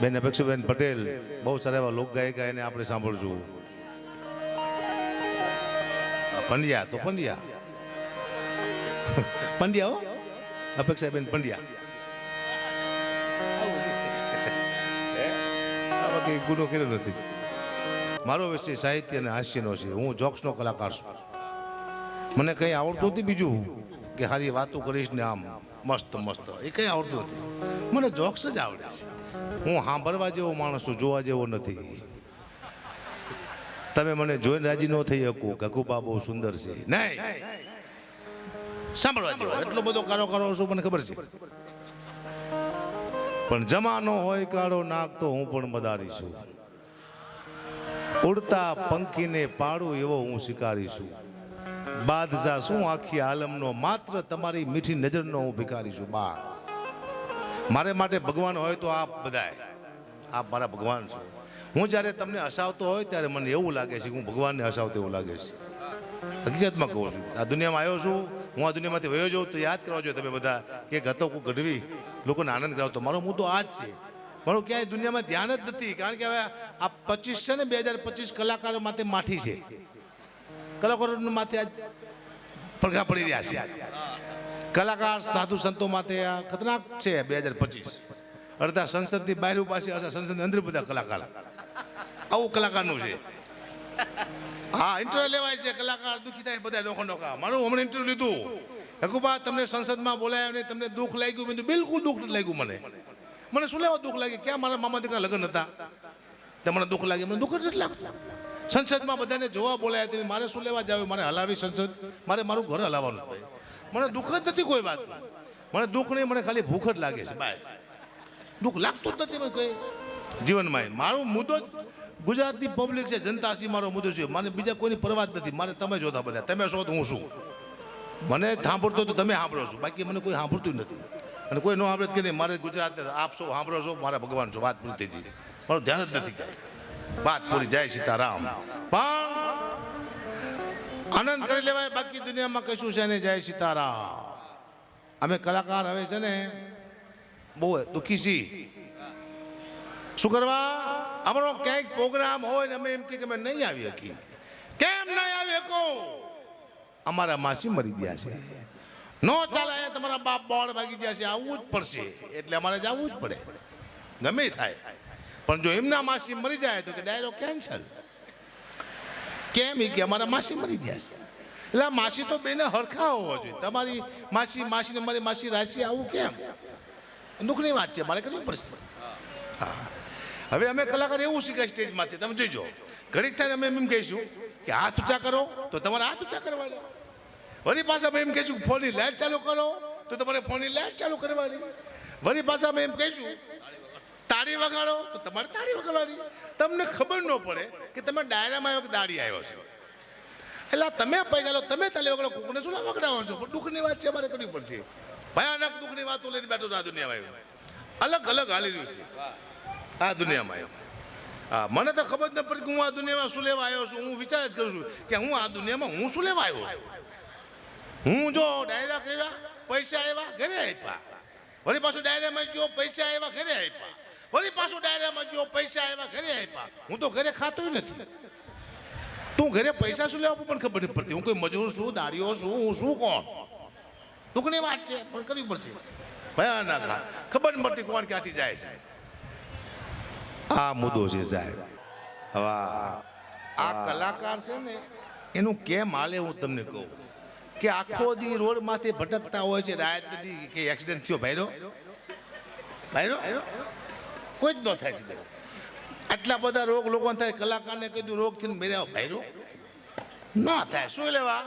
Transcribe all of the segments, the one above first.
બેન, અપેક્ષાબેન પટેલ, બહુ સારા એવા લોક ગાયકા એને આપણે સાંભળશું. પંડ્યા, તો પંડ્યા. પંડ્યા હો. અપેક્ષાબેન પંડ્યા. કંઈ ગુનો કર્યો નથી. મારો વિષય સાહિત્ય અને હાસ્યનો છે. હું જોક્સનો કલાકાર છું. મને કંઈ આવડતું નથી બીજું કે સારી વાતો કરીશ ને આમ. મસ્ત મસ્ત. એ કંઈ આવડતું નથી. મને જોક્સ જ આવડે છે. હું સાંભળવા જેવો માણસ છું જોવા જેવો નથી. તમે મને જોઈને રાજી ન થઈ શકો ગગુબા બહુ સુંદર છે. નહીં! સાંભળવા જેવો એટલો બધો કારો કરો છું મને ખબર છે. પણ જમાનો હોય કાળો નાક તો હું પણ મદારી છું. ઉડતા પંખીને પાડું એવો હું શિકારી છું. બાદશાહ શું આખી આલમનો માત્ર તમારી મીઠી નજરનો હું ભિખારી છું? બા. મારે માટે ભગવાન હોય તો આપ બધાય. આપ મારા ભગવાન છો. હું જ્યારે તમને હસાવતો હોય ત્યારે મને એવું લાગે છે કે હું ભગવાનને હસાવતો એવું લાગે છે. હકીકતમાં કહું છું. આ દુનિયામાં આવ્યો છું. હું આ દુનિયામાંથી વયો જાઉં તો યાદ કરવા જોઈએ તમે બધા કે ગતો કુ ગઢવી. લોકોને આનંદ કરાવતો. મારો મુદ્દો આ જ છે. મારું ક્યાંય દુનિયામાં ધ્યાન જ નથી. કારણ કે હવે આ પચીસ છે ને, બે હજાર પચીસ કલાકારો માટે માઠી છે. કલાકારો માથે આજ પડઘા પડી રહ્યા છે. કલાકાર, સાધુ સંતો માટે આ ખતરનાક છે બે હજાર પચીસ. અડધા સંસદની બહાર પાસે અડધા સંસદની અંદર બધા કલાકાર. આવું કલાકારનું છે. હા ઇન્ટરવ્યુ લેવાય છે કલાકાર, દુઃખી થાય બધા નોખા નોખા. મારું હમણાં ઇન્ટરવ્યુ લીધું. હકુબા તમને સંસદમાં બોલાયા ને તમને દુઃખ લાગ્યું, મેં બિલકુલ દુઃખ નથી લાગ્યું મને. મને શું લેવા દુઃખ લાગે? ક્યાં મારા મામા દીકરા લગ્ન હતા? તમને દુઃખ લાગે? મને દુઃખ નથી લાગતું. સંસદમાં બધાને જોવા બોલાયા હતી મારે શું લેવા જાવ? મારે હલાવી સંસદ. મારે મારું ઘર હલાવવાનું. મને દુઃખ જ નથી કોઈ વાત મને દુઃખ નહીં, મને ખાલી ભૂખ જ લાગે છે, બસ. દુઃખ લાગતું જ નથી મને કંઈ. જીવનમાં મારો મુદ્દો જ ગુજરાતની પબ્લિક છે, જનતા સી મારો મુદ્દો છે. મને બીજા કોઈની પરવા જ નથી. મારે તમે જોતા બધા. તમે શો હું શું મને સાંભળતો તો તમે સાંભળો છો. બાકી મને કોઈ સાંભળતું નથી. અને કોઈ ન સાંભળે કે નહીં, મારે ગુજરાત, આપ છો, સાંભળો છો, મારા ભગવાન છો. વાત પૂરી થઈ મારું ધ્યાન જ નથી કાંઈ વાત પૂરી. જય સીતારામ. પણ આનંદ કરી લેવાય બાકી દુનિયામાં કશું છે ને જય સીતારામ. અમે કલાકાર હવે છે ને, બહુ દુઃખી છી શું કરવા? અમારો ક્યાંક પ્રોગ્રામ હોય ને અમે એમ કે અમે નહીં આવી શકીએ. કેમ નહીં આવી શકો? અમારા માસી મરી ગયા છે. નો ચાલે તમારા બાપ બોળ ભાગી ગયા છે. આવવું જ પડશે. એટલે અમારે જવું જ પડે. ગમે થાય. પણ જો એમના માસી મરી જાય તો કે ડાયરો કેન્સલ. કેમ? એ કે અમારા માસી મરી ગયા છે. એટલે માસી તો બેને હરખા હોવા જોઈએ. તમારી માસી માસી ને મારી માસી રાશિ આવું કેમ? દુઃખની વાત છે, મારે કરવી પડશે. હા. હવે અમે કલાકાર એવું શીખાય સ્ટેજમાંથી. તમે જોઈજો ઘડીક થાય અમે એમ કહીશું કે હાથ ઊંચા કરો તો તમારે હાથ ઊંચા કરવાના. વળી પાછા અમે એમ કહીશું ફોનની લાઇટ ચાલુ કરો તો તમારે ફોનની લાઇટ ચાલુ કરવાની. વળી પાછા અમે એમ કહીશું તાળી વગાડો? તો તમારે તાળી વગાડવાની. તમને ખબર ન પડે કે તમે ડાયરામાં આવ્યો કે દાડી આવ્યો છો. એટલે તમે પૈગાલો તમે તાળી વગાડો. કુકને શું ના વગડાવો છો? પણ દુઃખની વાત છે, અમારે કરવી પડશે. ભયાનક દુઃખની વાતો લઈને બેઠો છું આ દુનિયામાં આવ્યો. અલગ અલગ હાલી રહ્યું છે. આ દુનિયામાં આવ્યો. હા, મને તો ખબર ન પડી કે હું આ દુનિયામાં શું લેવા આવ્યો છું. હું વિચાર જ કરું છું કે હું આ દુનિયામાં હું શું લેવા આવ્યો હું જો ડાયરા કર્યા, પૈસા આવ્યા ઘરે આપ્યા વળી પાછું ડાયરામાં જો પૈસા આવ્યા ઘરે આપ્યા વળી પાછું ડાયરામાં જો પૈસા આવ્યા, ઘરે આપ્યા. હું તો ઘરે ખાતો નથી. તું ઘરે પૈસા શું લેવા પણ ખબર નથી પડતી. હું કોઈ મજૂર છું, દાડીઓ છું, હું શું કોણ? દુઃખની વાત છે, પણ કરવી પડશે. ભયાનક ખબર નથી પડતી કોણ ક્યાંથી જાય છે. આ મુદ્દો છે, સાહેબ. હવે આ- કલાકાર છે ને, એનું કેમ હાલે હું તમને કહું? કે આખો દી રોડમાંથી ભટકતા હોય છે, રાત કે એક્સિડન્ટ થયો, ભાઈરો? ભાઈરો? કોઈ જ ન થાય કીધું. આટલા બધા રોગ લોકોને થાય કલાકારને કીધું રોગ થઈને મેર્યા ભાઈરો ન થાય. શું લેવા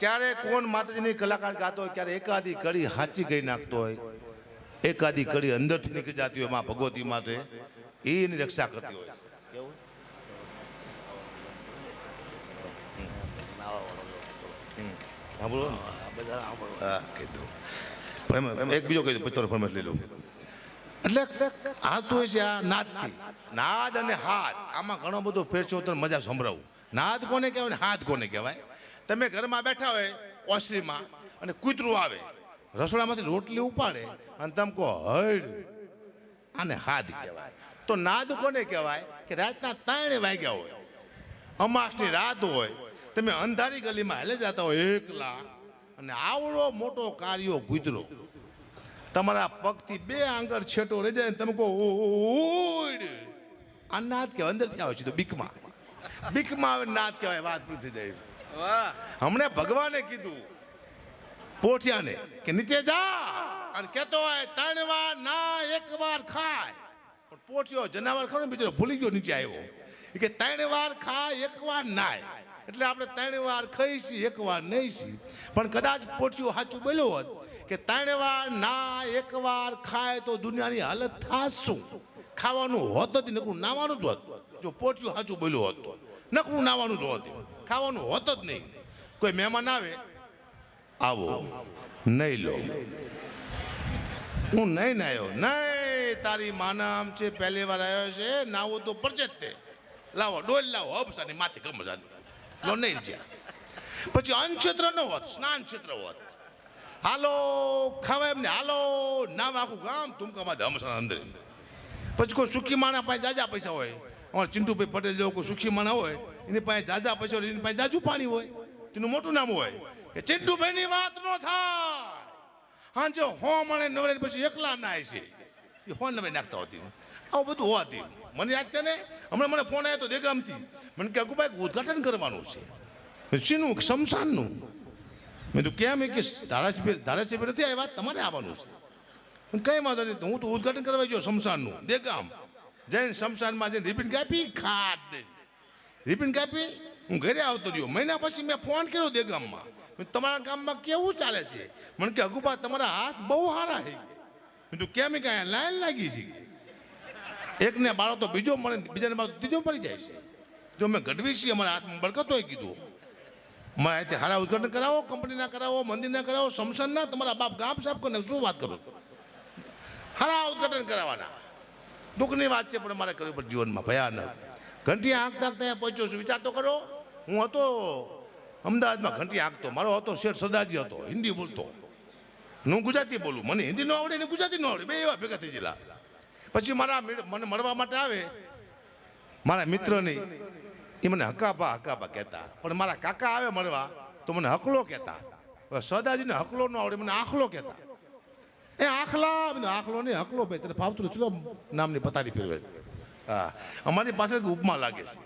ક્યારે કોણ માતાજીની કલાકાર ગાતો હોય ક્યારે એકાદી કડી હાચી ગઈ નાખતો હોય. એકાદી કડી અંદરથી નીકળી જતી હોયમાં ભગવતી માટે. એની રક્ષા કરતી હોય. હા બોલો ને. હા કીધું. એક બીજો કહી દઉં પછી ફરમેટ લઈ લઉં. એટલે હોય છે આ નાદથી. નાદ અને હાથ. આમાં ઘણો બધો ફેર છે મજા સંભળાવું. નાદ કોને કહેવાય હાથ કોને કહેવાય? તમે ઘરમાં બેઠા હોય, ઓસરીમાં, અને કૂતરું આવે, રસોડામાંથી રોટલી ઉપાડે, અને તમે કહો હળ આને હાથ કહેવાય. તો નાદ કોને કહેવાય? કે રાતના ત્રણ વાગ્યા હોય. અમાસની રાત હોય. તમે અંધારી ગલીમાં હેલે જતા હોય, એકલા. અને આવડો મોટો કાર્યો ગુજરો તમારા પગથી બે આંગળ છેટો રહી જાય ને તમે કહો આ નાદ કહેવાય અંદરથી આવે છે તો બીકમાં. બીકમાં આવે નાદ કહેવાય વાત પૂછી જાય હમણે ભગવાને કીધું પોઠિયાને કે નીચે જા અને કહેતો હોય ત્રણ વાર ના એક વાર ખાય. પણ પોઠિયો જનાવર ખરો બીજો ભૂલી ગયો નીચે આવ્યો. કે ત્રણ વાર ખાય એક વાર નાય. એટલે આપણે ત્રણ વાર ખાઈશી એક વાર નહીં છી પણ કદાચ પોઠિયો સાચું બોલ્યો હોત કે ત્રણ વાર ના, એક વાર ખાય તો દુનિયાની હાલત થાશ શું ખાવાનું હોત જ નકરું નાવાનું જ હોત. જો પોચ્યું સાચું બોલ્યું હોત તો. નકરું નાવાનું જ હોત. ખાવાનું હોત જ નહીં. કોઈ મહેમાન આવે, આવો, નહીં લો. હું નહીં નાયો નહીં, તારી માના આમ છે, પહેલી વાર આવ્યો છે, નાવો તો પરચે તે લાવો, ડોલ લાવો. અબસાની માથે ગમસાની લો, નહીં જ્યાં પછી અન્ન ક્ષેત્ર ન હોત સ્નાન ક્ષેત્ર હોત. હાલો, ખાવા એમને. હાલો, નામ આખું ગામ તુમકામાં ધમસા અંદર. પછી કોઈ સુખી માણા પાસે જાજા પૈસા હોય. અમારા ચિંટુભાઈ પટેલ જેવો કોઈ સુખી માણા હોય, એની પાસે જાજા પૈસા હોય, એની પાસે જાજુ પાણી હોય. તેનું મોટું નામ હોય. કે ચિંટુભાઈની વાત ન થાય. હા જો હો મળે નવરે પછી એકલા નાય છે એ હો નવે નાખતા હોતી. આવું બધું હોવાથી. મને યાદ છે ને, હમણાં મને ફોન આવ્યો તો દેગામથી. મને કે અકુભાઈ ઉદઘાટન કરવાનું છે. શીનું? શમશાનનું? મેં તો કેમ કે ધારાસભ્ય ધારાસભ્ય નથી આવ્યા તમારે આવવાનું છે? કઈ વાંધો નહીં હું તો ઉદઘાટન કરવા ગયો શમશાનનું. દેગામ જઈને શમશાનમાં જઈને રિપીટ કાપી, ખાટ દે. રિપીટ કાપી, હું ઘરે આવતો રહ્યો. મહિના પછી મેં ફોન કર્યો દે ગામમાં. તમારા ગામમાં કેવું ચાલે છે? મને કે, અગુબા, તમારા હાથ બહુ સારા છે મેં તું કેમ કાંઈ લાઈન લાગી છે? એકને બાળો તો બીજો મળે બીજાને બાળો ત્રીજો મળી જાય છે. જો મેં ગઢવી છીએ, અમારા હાથમાં બળકતો કીધું. અહીંથી હારા ઉદઘાટન કરાવો કંપનીના કરાવો મંદિરના કરાવો સમસનના તમારા બાપ ગામ સાહેબ કોને? શું વાત કરો હારા ઉદઘાટન કરાવવાના દુઃખની વાત છે, પણ મારે કરવી પડે જીવનમાં ભયાનક. ઘંટી આંકતા ત્યાં પહોંચ્યો છું. વિચાર તો કરો. હું હતો અમદાવાદમાં ઘંટી આંકતો મારો હતો, શેઠ સરદારજી હતો, હિન્દી બોલતો. હું ગુજરાતી બોલું. મને હિન્દી ન આવડે ને ગુજરાતી ન આવડે. બે એવા ભેગા થઈ ગયેલા. પછી મારા મને મળવા માટે આવે. મારા મિત્રની એ મને હકાપા હકાપા કહેતા. પણ મારા કાકા આવે મળવા, તો મને હકલો કહેતા. સદાજીને હકલો ન આવડે, મને આખલો કહેતા. એ આખલા આખલો નહીં, હકલો ભાઈ, તને ફાવતું ચલો, નામની પતારી ફેરવે હા, અમારી પાસે ઉપમા લાગે છે.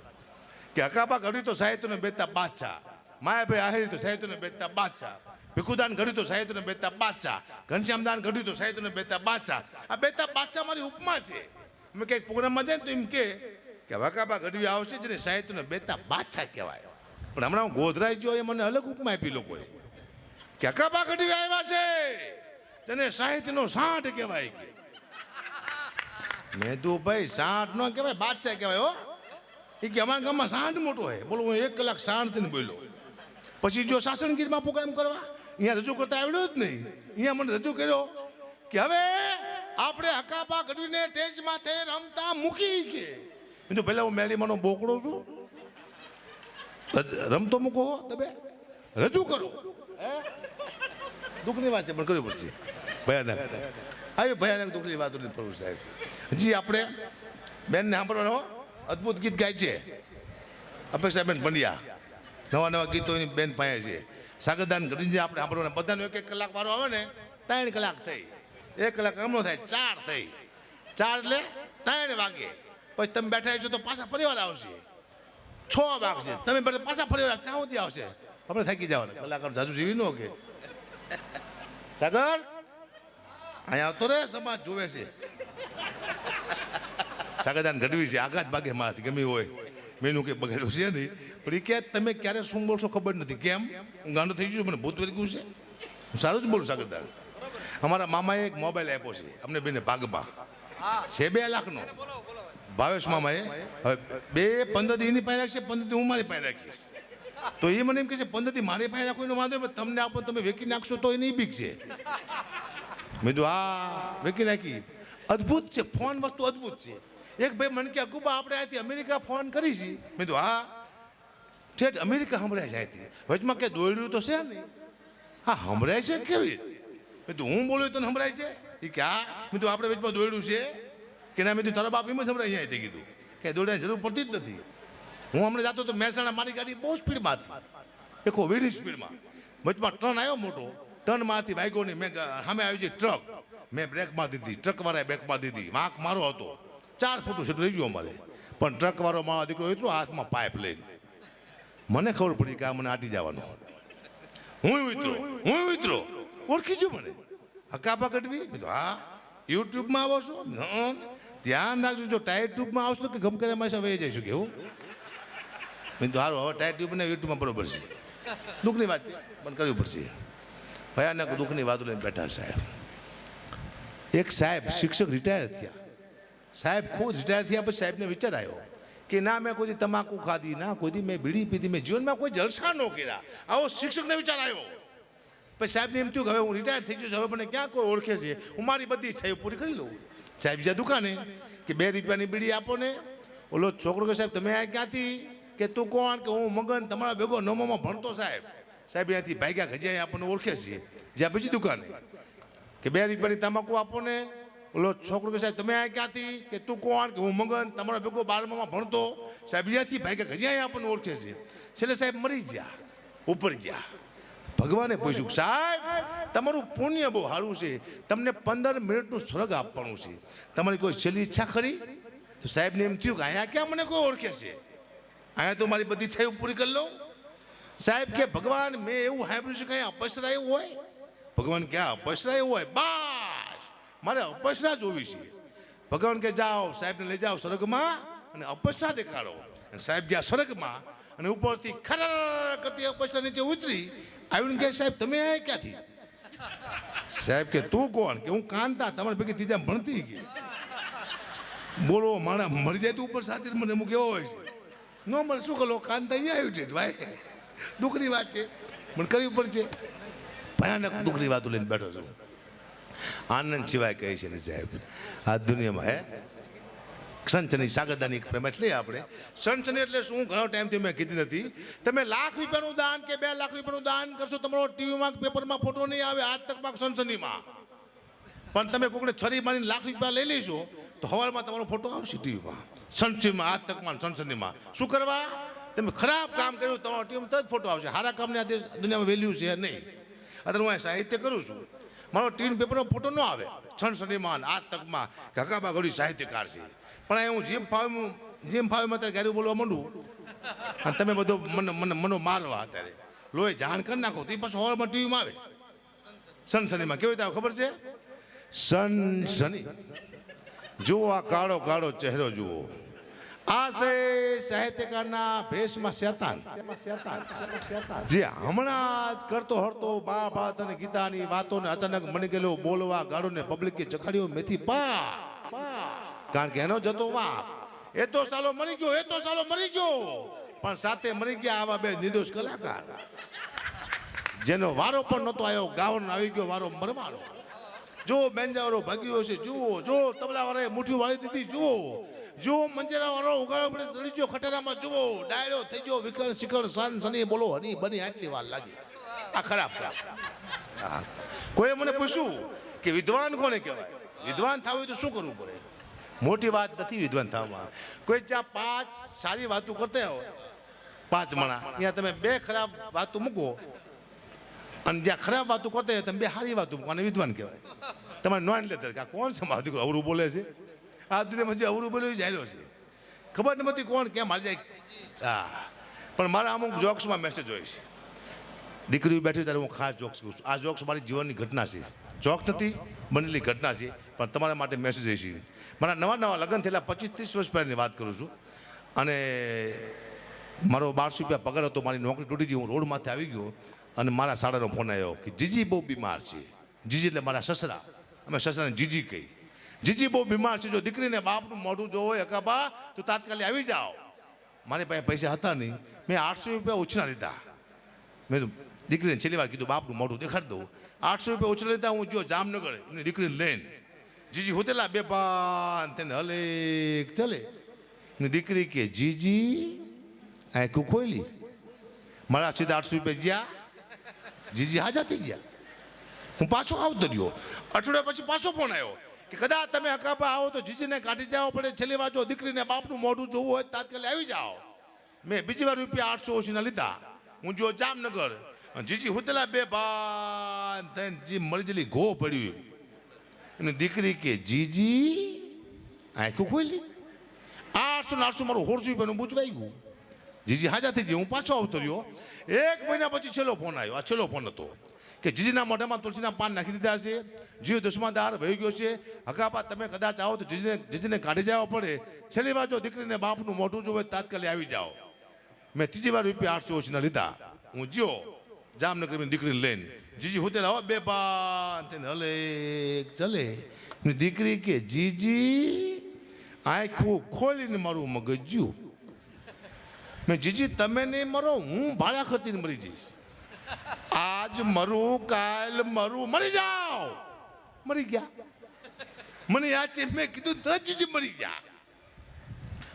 કે હકાબા ઘડી તો સાહિત્યને બેચતા બાદશાહ. માયાભાઈ આહેરી તો સાહિત્યને બેચતા બાદશાહ. ભીખુદાન ઘડી તો સાહિત્યને બેચતા બાદશાહ. ઘનશ્યામદાન ઘડ્યું તો સાહિત્યને બેતા બાદશાહ. આ બેતા બાદશાહ મારી ઉપમા છે. અમે ક્યાંક પ્રોગ્રામમાં જાય તો એમ કે કે વાકાબા ગઢવી આવશે જેને સાહિત્યને બેતા બાદશાહ કહેવાય. પણ હમણાં હું ગોધરાઈ ગયો એ મને અલગ ઉપમા આપી લોકોએ. કે હકાબા ગઢવી આવ્યા છે? તેને સાહિત્યનો સાંઠ કહેવાય કે. મેં તો ભાઈ, સાંઠ ન કહેવાય, બાદશાહ કહેવાય, હો. એ કે, અમારા ગામમાં સાંઠ મોટો હોય બોલો, હું એક કલાક સાંઠ થઈને બોલ્યો. પછી જો શાસનગીરમાં પ્રોગ્રામ કરવા, અહીંયા રજૂ કરતા આવડ્યો જ નહીં. અહીંયા મને રજૂ કર્યો કે, હવે આપણે હકાપા ગઢવીને ટેજ માથે રમતા મૂકી કે. તો પહેલાં હું મેલીમાંનો બોકડો છું. રમતો મૂકો હો તમે. રજૂ કરો. હે? દુઃખની વાત છે પણ કરવી પડશે. ભયાનક. આવી ભયાનક દુઃખની વાતો પ્રભુ સાહેબ. જી આપણે બેનને સાંભળવાનો અદ્ભુત ગીત ગાય છે. અપેક્ષાબેન પંડ્યા નવા નવા ગીતો એની બેન પાસે છે. સાગરદાન ઘડીને આપણે સાંભળવાના બધાનો એક એક કલાક વારો આવે ને ત્રણ કલાક થઈ. એક કલાક એમનો થાય ચાર થઈ. ચાર એટલે ત્રણ વાગે. પછી તમે બેઠા છો તો પાછા ફરીવાર આવશે. છ વાગશે તમે બેઠા પાછા ફરીવાર ચા સુધી આવશે. આપણે થાકી જવાના. કલાકાર જાજુ જીવી ન કે સાગર? અહીંયા આવતો રે, સમાજ જોવે છે. સાગરદાન ઘડવી છે. આઘાત ભાગે મારાથી, ગમે હોય. મેનું કે બગડ્યું છે નહીં. પણ એ કે, તમે ક્યારે શું બોલશો ખબર નથી. કેમ? હું ગાંડો થઈ ગયું મને ભૂત વર્ગ્યું ગયું છે. હું સારું જ બોલું, સાગરદાન. અમારા મામાએ એક મોબાઈલ આપ્યો છે. અમને બેને ભાગમાં છે બે લાખનો. ભાવેશ મામાએ હવે બે પંદર એની પાસે રાખશે પંદર હું મારી પાસે રાખીશ. તો એ મને એમ કહે છે પંદર દી મારી પાસે રાખો એનો વાંધો નહીં, તમને આપો તમે વેકી નાખશો તો એની બીક છે. મેં કીધું હા વેકી નાખી. અદ્ભુત છે ફોન વસ્તુ અદ્ભુત છે. એક ભાઈ મને કે અકુબા આપણે અહીંથી અમેરિકા ફોન કરી છે. મેં કીધું હા. ઠેઠ અમેરિકા સંભળાય છે અહીંથી વચમાં કે દોડ્યું તો છે નહીં. હા સંભળાય છે કેવી રીતે? મેં હું બોલું તો સંભળાય છે? એ કે હા. મેં આપણે વચમાં દોડ્યું છે. કે ના, મેં કીધું, તારો બાપ એમ જ અહીંયા તે કીધું કે દોડવાની જરૂર પડતી જ નથી. હું હમણાં જતો તો મહેસાણા મારી ગાડી બહુ સ્પીડમાં હતી એકો વીરી સ્પીડમાં. વચમાં ટર્ન આવ્યો મોટો. ટર્નમાંથી બાઈકોની મેં સામે આવી છે ટ્રક. મેં બ્રેક માર દીધી. ટ્રકવાળાએ બ્રેક માર દીધી. વાંક મારો હતો. ચાર ફૂટ સુધી રહી ગયો અમારે. પણ ટ્રકવાળો મારો દીકરો એટલો હાથમાં પાઇપ લઈને. મને ખબર પડી કે આ મને આટી જવાનો હું ઉતરો. હું ઉતરો. ઓળખી છું મને. હકાપા કટવી મેં હા. યુટ્યુબમાં આવો છો. ધ્યાન રાખજો. જો ટાયર ટ્યુબમાં આવશો કે ગમ કરે માસા વહી જઈશું કેવું મેં તો સારું હવે ટાયર ટ્યુબને યુટ્યુબમાં બરોબર છે. દુઃખની વાત છે. પણ કરવી પડશે. ભયાનક દુઃખની વાતો લઈને બેઠા સાહેબ. એક સાહેબ શિક્ષક રિટાયર થયા. સાહેબ ખુદ રિટાયર થયા પછી સાહેબને વિચાર આવ્યો કે ના, મેં કોઈ તમાકુ ખાધી, ના, કોઈ મેં બીડી પીધી, મેં જીવનમાં કોઈ જલસા ન કર્યા. આવો શિક્ષકને વિચાર આવ્યો. પછી સાહેબને એમ થયું હવે હું રિટાયર થઈ ગયો છું, હવે મને ક્યાં કોઈ ઓળખે છે? હું મારી બધી ઈચ્છા પૂરી કરી લઉં. સાહેબ જ્યાં દુકાને કે બે રૂપિયાની બીડી આપો ને. ઓલો છોકરો કે સાહેબ, તમે આ ક્યાંથી? કે તું કોણ? કે હું મગન? તમારા ભેગો નવમામાં ભણતો સાહેબ. સાહેબ, અહીંયાથી ભાગ્યા ગજ્યા આપણને ઓળખે છે. જ્યાં બીજી દુકાને કે બે રૂપિયાની તમાકુ આપો ને. ઓલો છોકરો કે સાહેબ, તમે આ ક્યાંથી? કે તું કોણ? કે હું મગન? તમારા ભેગો બારમામાં ભણતો. સાહેબ, અહીંયાથી ભાગ્યા ગજ્યા આપણને ઓળખે છે. છેલ્લે સાહેબ મરી ગયા, ઉપર ગયા. ભગવાને પૂછ્યું, સાહેબ, તમારું પુણ્ય બહુ સારું છે. તમને પંદર મિનિટનું સ્વર્ગ આપવાનું છે. તમારી કોઈ છેલ્લી ઈચ્છા ખરી? તો સાહેબને એમ થયું કે અહીંયા ક્યાં મને કોઈ ઓળખે છે? અહીંયા તો મારી બધી ઈચ્છા પૂરી કરી લઉં. સાહેબ કે, ભગવાન, મેં એવું સાંભળ્યું છે કે અહીંયા અપસરાયું હોય? ભગવાન ક્યાં અપસરાયું હોય. બસ! મારે અપસરા જોવી છે. ભગવાન કે, જાઓ, સાહેબને લઈ જાઓ સ્વર્ગમાં અને અપસરા દેખાડો. સાહેબ ગયા સ્વર્ગમાં અને ઉપરથી ખરા કરતી અપસરા નીચે ઉતરી આવીને કે સાહેબ, તમે આ ક્યાંથી? સાહેબ કે, તું કોણ? કે, હું કાંતા. તમારી ભેગી ત્રીજા ભણતી ગઈ. બોલો માણા મરી જાય તું ઉપર સાથે મને હું કેવો હોય છે. ન મળે, શું કરો કાંતા અહીંયા આવ્યું છે ભાઈ. દુઃખની વાત છે. પણ કરવી પડશે ભયાનક દુઃખની વાતો લઈને બેઠો છું. આનંદ સિવાય કહે છે ને સાહેબ, આ દુનિયામાં, હે? સનસની સાગરદાની પ્રેમ એટલે આપણે. સનસની એટલે શું? ઘણો ટાઈમથી મેં કીધી નથી. તમે લાખ રૂપિયાનું દાન કે બે લાખ રૂપિયાનું દાન કરશો, તમારો ટીવીમાં, પેપરમાં ફોટો નહીં આવે, આજ તકમાં સનસનીમાં પણ તમે કોકને છરી માની લાખ રૂપિયા લઈ લઈશો, તો હવારમાં તમારો ફોટો આવશે ટીવીમાં. સનસીમાં આજ તકમાં સનસનીમાં શું કરવા? તમે ખરાબ કામ કર્યું, તમારો ટીવીમાં તરત ફોટો આવશે. સારા કામને આ દેશ, દુનિયામાં વેલ્યુ છે નહીં. અત્યારે હું સાહિત્ય કરું છું. મારો ટીવી પેપરનો ફોટો ન આવે. છણ શનિમાન આ તકમાં કાકાબા ઘડી સાહિત્યકાર છે. પણ અહીં હું જેમ ફાવે જેમ ફાવે અત્યારે ગાડી બોલવા માંડું. અને તમે બધો મને મને મનો મારવા અત્યારે. લોહી જાણ કરી નાખો, તો એ પાછું હોલમાં ટીવીમાં આવે. સનસનીમાં. કેવી રીતે આવે ખબર છે? સનસની. જુઓ આ કાળો કાળો ચહેરો જુઓ. આ છે સાહિત્યકારના ભેષમાં શેતાન. જે હમણાં જ કરતો હરતો મહાભારત અને ગીતાની વાતોને અચાનક મની ગયેલો બોલવા ગાળોને પબ્લિકે ચખાડ્યો મેથી પા કારણ કે એનો જતો બાપ એ તો સાલો મરી ગયો, એ તો સાલો મરી ગયો. પણ સાથે મરી ગયા આવા બે નિર્દોષ કલાકાર. જેનો વારો પણ નહોતો આવ્યો ગાવાનો આવી ગયો વારો મરવાનો. જો બેન્જાવાળો ભાગ્યો છે જુઓ, જો તબલાવાળાએ મુઠ્ઠી વાળી દીધી, જુઓ. જો મંજરાવાળો ઉગાડ્યો પડે ચડી ગયો ખટેરામાં, જુઓ. ડાયરો થઈ ગયો વિકલ શિખર, સન સની બોલો, હની, બની, આટલી વાર લાગી. આ ખરાબ ખરાબ. કોઈએ મને પૂછ્યું કે વિદ્વાન કોને કહેવાય? વિદ્વાન થવું તો શું કરવું પડે? મોટી વાત નથી વિદ્વાન થવામાં કોઈ જ્યાં પાંચ સારી વાતો કરતા હો પાંચ મણા, ત્યાં તમે બે ખરાબ વાતો મૂકો. અને જ્યાં ખરાબ વાતો કરતા હોય તમે બે સારી વાતો મૂકો. અને વિદ્વાન કહેવાય. તમારે નોન લેતા કે આ કોણ મારું અવરું બોલે છે? આ દુનિયામાં જે અવરું બોલે જાય છે. ખબર નથી કોણ કેમ હાલ જાય. હા. પણ મારા અમુક જોક્સમાં મેસેજ હોય છે. દીકરી બેઠી ત્યારે હું ખાસ જોક્સ કહું છું આ જોક્સ મારી જીવનની ઘટના છે. જોક્સ નથી, બનેલી ઘટના છે, પણ તમારા માટે મેસેજ હોય છે. મારા નવા નવા લગ્ન થયેલા પચીસ ત્રીસ વર્ષ પહેલાંની વાત કરું છું. અને મારો બારસો રૂપિયા પગાર હતો, મારી નોકરી તૂટી ગઈ, હું રોડમાંથી આવી ગયો અને મારા સાડાનો ફોન આવ્યો કે જીજી બહુ બીમાર છે. જીજી એટલે મારા સસરા. અમે સસરાને જીજી કહી. જીજી બહુ બીમાર છે, જો દીકરીને બાપનું મોઢું જોવો હોય, અકાબા, તો તાત્કાલિક આવી જાઓ. મારી પાસે પૈસા હતા નહીં. મેં આઠસો રૂપિયા ઉછળા લીધા. મેં દીકરીને છેલ્લી વાર કીધું, બાપનું મોઢું દેખાડી દઉં. આઠસો રૂપિયા ઉછળા લીધા, હું જો જામનગર. દીકરીને લઈને. જીજી હોતેલા બે પાન, તેને હલે ચલે. દીકરી કે, જીજી આંખું ખોલી મારા સીધા આઠસો રૂપિયા ગયા જીજી હાજા થઈ ગયા હું પાછો આવતો રહ્યો. અઠવાડિયા પછી પાછો ફોન આવ્યો કે, કદાચ તમે હકાપા આવો તો જીજીને કાઢી જાઓ પડે છેલ્લી વાર જો દીકરીને બાપનું મોઢું જોવું હોય તાત્કાલિક આવી જાઓ. મેં બીજી વાર રૂપિયા આઠસો ઓછીના લીધા. હું જો જામનગર. જીજી હુતેલા બે બાન થઈને જી મળી ઘો પડ્યું અને દીકરી કે, જીજી, આંખું ખોલી. આઠસો ને આઠસો મારું હોરસું રૂપિયાનું બૂચવાઈ ગયું. જીજી હાજા થઈ ગઈ. હું પાછો આવતો રહ્યો. એક મહિના પછી છેલ્લો ફોન આવ્યો. આ છેલ્લો ફોન હતો કે, જીજીના મોઢામાં તુલસીના પાન નાખી દીધા છે. જીવ દુશ્માદાર વહી ગયો છે. હકાપા તમે કદાચ આવો તો જીજીને જીજીને કાઢી જવા પડે. છેલ્લી વાર જો દીકરીને બાપનું મોઢું જોવે તાત્કાલિક આવી જાઓ. મેં ત્રીજી વાર રૂપિયા આઠસો ઓછીના લીધા. હું જ્યો, જામનગરની દીકરીને લઈને જીજી, હું તેને બે પાન, તેને હલે ચલે. દીકરી કે, જીજી, આખું ખોલીને મારું મગજ જ્યું મેં જીજી, તમે નહીં મરો, હું ભાડા ખર્ચીને મરી જઈશ. આજ મરું, કાલ મરું, મરી જાઓ. મરી ગયા. મને યાદ છે મેં કીધું, તરત જીજી મરી ગયા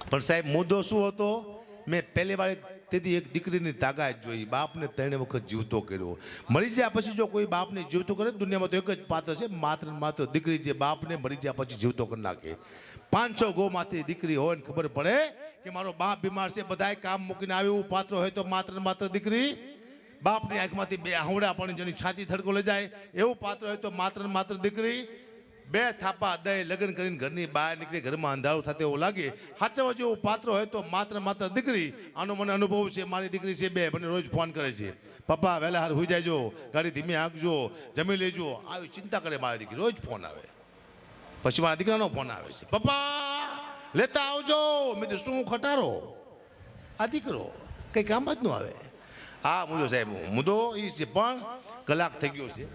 પણ સાહેબ, મુદ્દો શું હતો? મેં પહેલી વાર એક- તેથી એક દીકરીની તાકાત જોઈ, બાપને ત્રણે વખત જીવતો કર્યો. મરી જ્યા પછી જો કોઈ બાપને જીવતો કરે, દુનિયામાં તો એક જ પાત્ર છે, માત્ર માત્ર દીકરી જે બાપને મરી જ્યા પછી જીવતો કરી નાખે. પાંચસો ગોમાંથી દીકરી હોય ને ખબર પડે કે મારો બાપ બીમાર છે, બધાય કામ મૂકીને આવે એવું પાત્ર હોય તો માત્ર માત્ર દીકરી બાપની આંખમાંથી બે આહુડા પણ જેની છાતી થડકો લઈ જાય, એવું પાત્ર હોય તો માત્ર માત્ર દીકરી બે થાપા દઈ લગ્ન કરીને ઘરની બહાર નીકળી ઘરમાં અંધારું થતું એવું લાગે. સાચવવા જેવું પાત્ર હોય તો માત્ર માત્ર દીકરી. આનો મને અનુભવ છે, મારી દીકરી છે બે મને રોજ ફોન કરે છે. પપ્પા, વહેલા હાર હોઈ જાયજો ગાડી ધીમે હાંકજો, જમી લેજો. આવી ચિંતા કરે મારી દીકરી, રોજ ફોન આવે. પછી મારા દીકરાનો ફોન આવે છે. પપ્પા, લેતા આવજો. મેં શું ખટારો? આ દીકરો કંઈ કામ જ ન આવે. હા, મુજો સાહેબ મુદ્દો એ છે, પણ કલાક થઈ ગયો છે.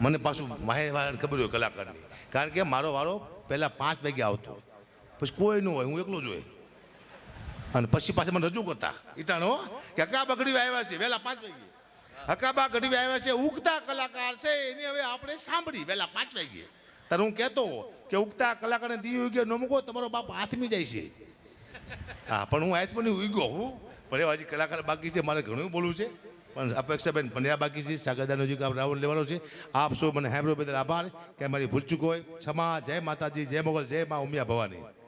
મને પાછું માહિતી ખબર હોય કલાકારની. કારણ કે મારો વારો પહેલાં પાંચ વાગે આવતો. પછી કોઈ ન હોય, હું એકલો જ હોય. અને પછી પાછા મને રજૂ કરતા. ઈટાનો કે હકાબા બગડી આવ્યા છે, વહેલા પાંચ વાગે. હકાબા ઘડી આવ્યા છે, ઉગતા કલાકાર છે, એની હવે આપણે સાંભળી, વહેલા પાંચ વાગે. ત્યારે હું કહેતો કે ઉગતા કલાકારને દી ઉગ્યો મૂકો, તમારો બાપ હાથમી જાય છે. હા, પણ હું આજ પણ ઉગ્યો હું. પણ એવા હજી કલાકાર બાકી છે, મારે ઘણું બોલવું છે. પણ અપેક્ષાબેન પંડ્યા બાકી છે, સાગરદાનો જે રાઉન્ડ લેવાનો છે, આપ સૌ મને હેમરો બદલ આભાર. કે મારી ભૂલ ચૂકો હોય, ક્ષમા, જય માતાજી, જય મોગલ, જય મા ઉમિયા ભવાની.